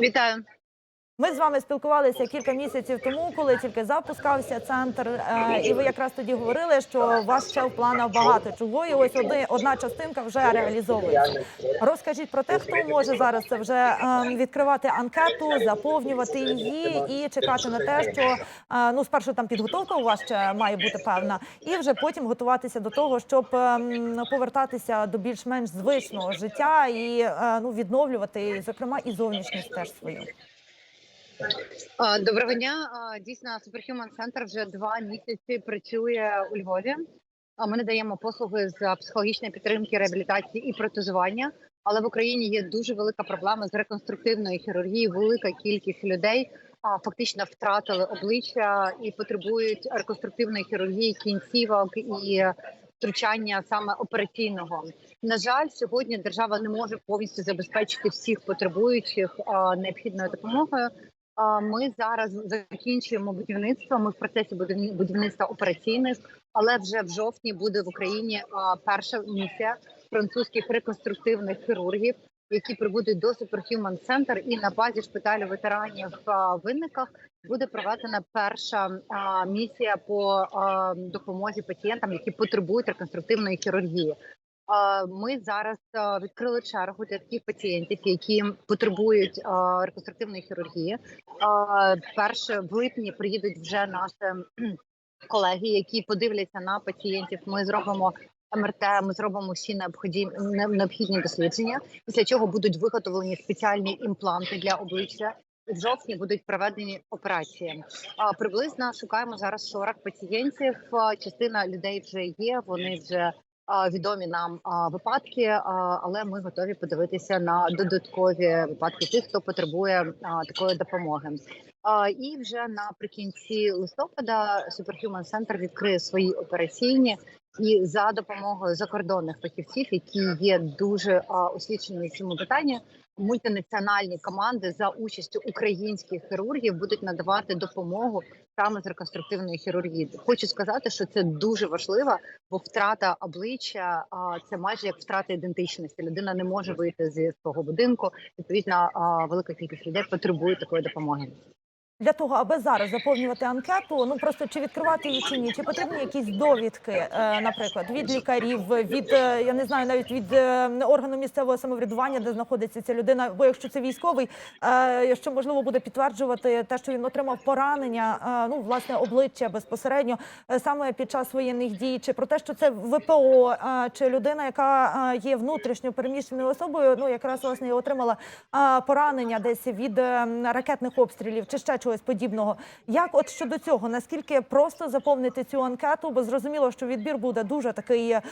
Вітаю. Ми з вами спілкувалися кілька місяців тому, коли тільки запускався центр, е, і ви якраз тоді говорили, що у вас ще в планах багато чого, і ось одни, одна частинка вже реалізовується. Розкажіть про те, хто може зараз це вже е, відкривати анкету, заповнювати її і чекати на те, що е, ну спершу там підготовка у вас ще має бути певна, і вже потім готуватися до того, щоб повертатися до більш-менш звичного життя і ну відновлювати, зокрема, і зовнішність теж свою. Доброго дня. Дійсно, Superhuman Center вже два місяці працює у Львові. Ми надаємо послуги з психологічної підтримки, реабілітації і протезування. Але в Україні є дуже велика проблема з реконструктивної хірургії. Велика кількість людей фактично втратили обличчя і потребують реконструктивної хірургії кінцівок і втручання саме операційного. На жаль, сьогодні держава не може повністю забезпечити всіх потребуючих необхідною допомогою. Ми зараз закінчуємо будівництво. Ми в процесі будівництва операційних, але вже в жовтні буде в Україні перша місія французьких реконструктивних хірургів, які прибудуть до Superhuman Center і на базі шпиталю ветеранів в винниках буде проведена перша місія по допомозі пацієнтам, які потребують реконструктивної хірургії. Ми зараз відкрили чергу для таких пацієнтів, які потребують реконструктивної хірургії. Перше в липні приїдуть вже наші колеги, які подивляться на пацієнтів. Ми зробимо МРТ, ми зробимо всі необхідні необхідні дослідження. Після чого будуть виготовлені спеціальні імпланти для обличчя. В жовтні будуть проведені операції. А, Приблизно шукаємо зараз 40 пацієнтів. Частина людей вже є. Вони вже відомі нам випадки, але ми готові подивитися на додаткові випадки тих, хто потребує такої допомоги. І вже наприкінці листопада Superhuman Center відкриє свої операційні і за допомогою закордонних фахівців, які є дуже освіченими в цьому питанні. Мультинаціональні команди за участю українських хірургів будуть надавати допомогу саме з реконструктивної хірургії. Хочу сказати, що це дуже важливо, бо втрата обличчя це майже як втрата ідентичності. Людина не може вийти зі свого будинку. Відповідно, велика кількість людей потребує такої допомоги. Для того, аби зараз заповнювати анкету, ну просто чи відкривати її чи ні, чи потрібні якісь довідки, е, наприклад, від лікарів, від е, я не знаю, навіть від е, органу місцевого самоврядування, де знаходиться ця людина. Бо якщо це військовий, що можливо буде підтверджувати те, що він отримав поранення, ну власне обличчя безпосередньо саме під час воєнних дій, чи про те, що це ВПО, чи людина, яка є внутрішньо переміщеною особою, ну якраз власне отримала поранення десь від ракетних обстрілів, чи ще чогось подібного. Як от щодо цього, наскільки просто заповнити цю анкету? Бо зрозуміло, що відбір буде дуже такий е,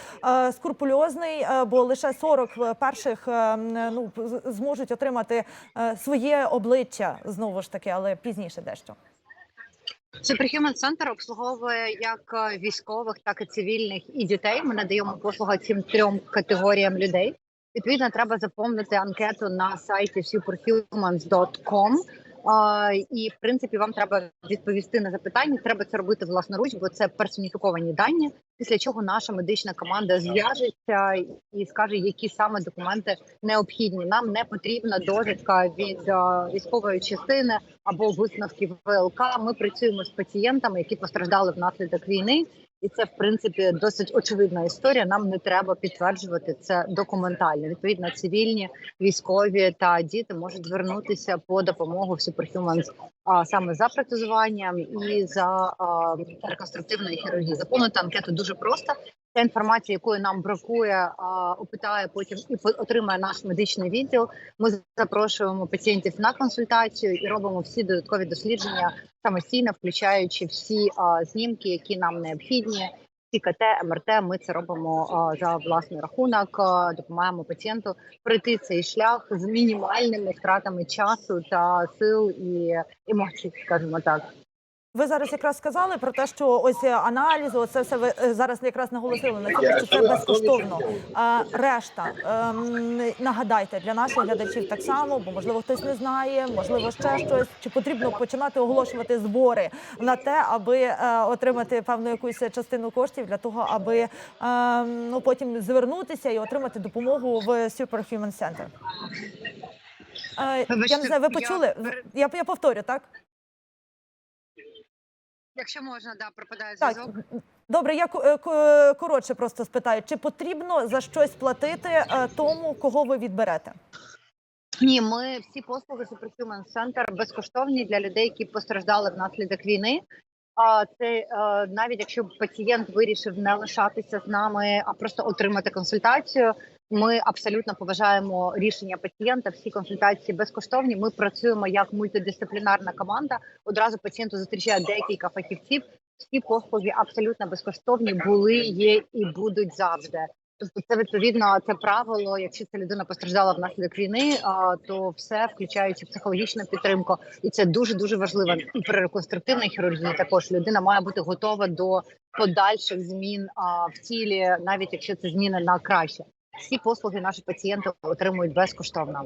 скрупульозний, е, бо лише 40 перших е, ну зможуть отримати е, своє обличчя знову ж таки, але пізніше дещо. Superhuman Center обслуговує як е, військових, так і цивільних і дітей. Ми надаємо послугу цим трьом категоріям людей. Відповідно, треба заповнити анкету на сайті superhumans.com. І в принципі вам треба відповісти на запитання. Треба це робити власноруч, бо це персоніфіковані дані. Після чого наша медична команда зв'яжеться і скаже, які саме документи необхідні. Нам не потрібна довідка від військової частини або висновків ВЛК. Ми працюємо з пацієнтами, які постраждали внаслідок війни, і це в принципі досить очевидна історія. Нам не треба підтверджувати це документально. Відповідно, цивільні, військові та діти можуть звернутися по допомогу в Superhumans а, саме за протезуванням і за а, реконструктивною хірургією. Заповнити анкету дуже просто. Ця інформація, якої нам бракує, опитає потім і отримає наш медичний відділ. Ми запрошуємо пацієнтів на консультацію і робимо всі додаткові дослідження самостійно, включаючи всі знімки, які нам необхідні. всі КТ, МРТ. Ми це робимо за власний рахунок. Допомагаємо пацієнту пройти цей шлях з мінімальними втратами часу та сил і емоцій, скажімо так. Ви зараз якраз сказали про те, що ось е, аналізи, оце все ви е, зараз якраз наголосили на цьому, що це безкоштовно. А решта ем, нагадайте для наших глядачів так само, бо можливо хтось не знає, можливо, ще щось. Чи потрібно починати оголошувати збори на те, аби е, отримати певну якусь частину коштів для того, аби ем, ну потім звернутися і отримати допомогу в Superhuman Center? Е, Я не знаю, ви почули? Я, я повторю, так? Якщо можна, да, пропадає зв'язок. добре, я е, ко- коротше просто спитаю, чи потрібно за щось платити е, тому, кого ви відберете? Ні, ми всі послуги Superhuman Center безкоштовні для людей, які постраждали внаслідок війни. А це е, навіть якщо пацієнт вирішив не лишатися з нами, а просто отримати консультацію. Ми абсолютно поважаємо рішення пацієнта. Всі консультації безкоштовні. Ми працюємо як мультидисциплінарна команда. Одразу пацієнту зустрічає декілька фахівців. Всі послуги абсолютно безкоштовні були, є і будуть завжди. Тобто, це відповідно це правило. Якщо ця людина постраждала внаслідок війни, то все включаючи психологічну підтримку, і це дуже дуже важливо. І при реконструктивній хірургії також людина має бути готова до подальших змін в тілі, навіть якщо це зміни на краще. Всі послуги наші пацієнти отримують безкоштовно.